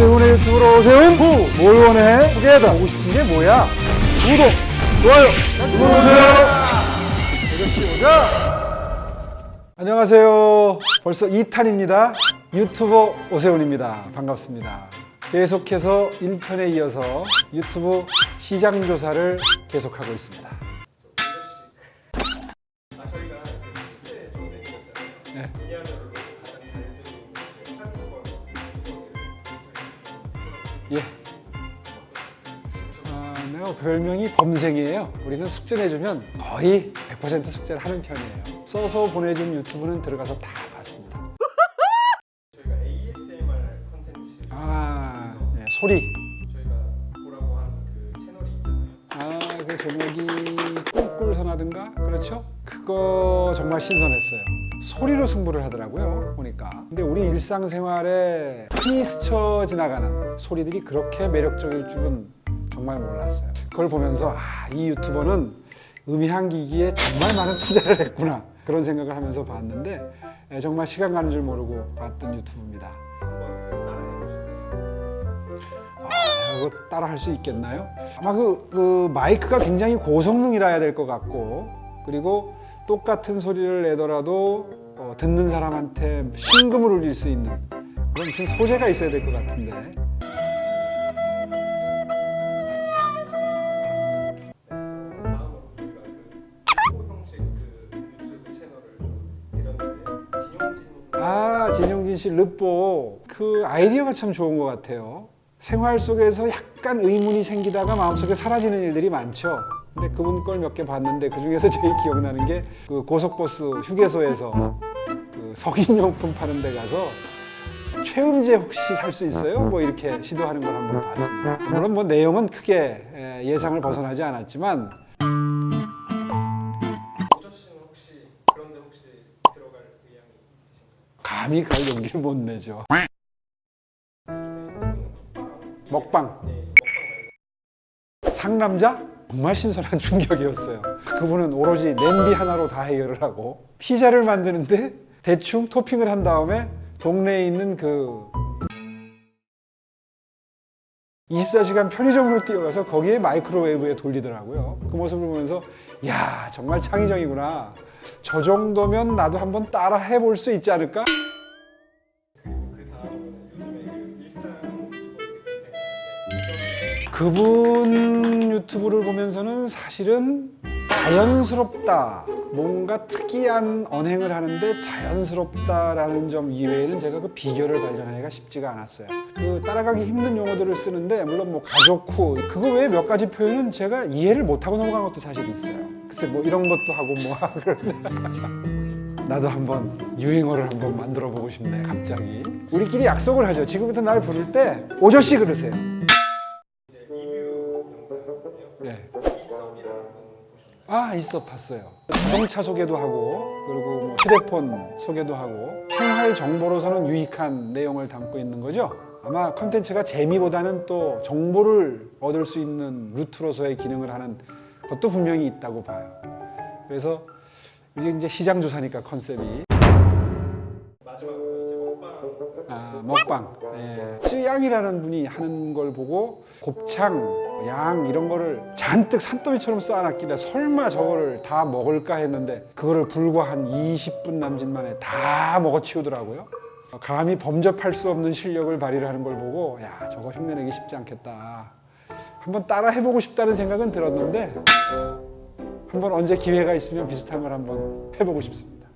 오세훈의 유튜브로 오세훈 후! 뭘 원해? 두개다 보고 싶은 게 뭐야? 구독, 좋아요. 눌러주세요 오자 안녕하세요. 벌써 2탄입니다. 유튜버 오세훈입니다. 반갑습니다. 계속해서 1편에 이어서 유튜브 시장 조사를 계속하고 있습니다. 네. 예. 아, 내가 별명이 범생이에요. 우리는 숙제 내주면 거의 100% 숙제를 하는 편이에요. 써서 보내준 유튜브는 들어가서 다 봤습니다. 저희가 ASMR 컨텐츠 아, 예, 소리. 제목이 꿀꿀선하든가? 그렇죠? 그거 정말 신선했어요. 소리로 승부를 하더라고요, 보니까. 근데 우리 일상생활에 흔히 스쳐 지나가는 소리들이 그렇게 매력적일 줄은 정말 몰랐어요. 그걸 보면서, 아, 이 유튜버는 음향 기기에 정말 많은 투자를 했구나. 그런 생각을 하면서 봤는데, 예, 정말 시간 가는 줄 모르고 봤던 유튜브입니다. 아, 이거 따라 할 수 있겠나요? 아마 그, 그 마이크가 굉장히 고성능이라 해야 될 것 같고 그리고 똑같은 소리를 내더라도 어, 듣는 사람한테 심금을 울릴 수 있는 그런 무슨 소재가 있어야 될 것 같은데. 아 진용진 씨 르뽀 그 아이디어가 참 좋은 것 같아요 생활 속에서 약간 의문이 생기다가 마음속에 사라지는 일들이 많죠 근데 그분 걸 몇 개 봤는데 그 중에서 제일 기억나는 게 그 고속버스 휴게소에서 그 성인용품 파는 데 가서 최음제 혹시 살 수 있어요? 뭐 이렇게 시도하는 걸 한번 봤습니다. 물론 뭐 내용은 크게 에, 예상을 벗어나지 않았지만? 감히 갈 용기를 못 내죠. 먹방 네, 먹방 상남자 정말 신선한 충격이었어요. 그분은 오로지 냄비 하나로 다 해결을 하고 피자를 만드는데 대충 토핑을 한 다음에 동네에 있는 그 24시간 편의점으로 뛰어가서 거기에 마이크로웨이브에 돌리더라고요. 그 모습을 보면서 야 정말 창의적이구나. 저 정도면 나도 한번 따라 해볼 수 있지 않을까? 그 다음은 요즘에 그 일상 그분 유튜브를 보면서는 사실은 자연스럽다. 뭔가 특이한 언행을 하는데 자연스럽다라는 점 이외에는 제가 그 비결을 발견하기가 쉽지가 않았어요. 그 따라가기 힘든 용어들을 쓰는데 물론 뭐 가족 후 그거 외에 몇 가지 표현은 제가 이해를 못하고 넘어간 것도 사실 있어요. 글쎄 뭐 이런 것도 하고 뭐 하고 그러는데 나도 한번 유행어를 한번 만들어 보고 싶네 갑자기. 우리끼리 약속을 하죠. 지금부터 날 부를 때 오저씨 그러세요. 이제 리뷰 영상이거든요. 네. 아 있어 봤어요. 자동차 소개도 하고 그리고 뭐 휴대폰 소개도 하고 생활 정보로서는 유익한 내용을 담고 있는 거죠. 아마 컨텐츠가 재미보다는 또 정보를 얻을 수 있는 루트로서의 기능을 하는 것도 분명히 있다고 봐요. 그래서 이게 이제 시장 조사니까 컨셉이 아, 먹방. 예. 쯔양이라는 분이 하는 걸 보고 곱창, 양 이런 거를 잔뜩 산더미처럼 쌓아놨길래 설마 저거를 다 먹을까 했는데 그거를 불과 한 20분 남짓 만에 다 먹어치우더라고요. 감히 범접할 수 없는 실력을 발휘를 하는 걸 보고 야 저거 흉내내기 쉽지 않겠다. 한번 따라 해보고 싶다는 생각은 들었는데 한번 언제 기회가 있으면 비슷한 걸 한번 해보고 싶습니다.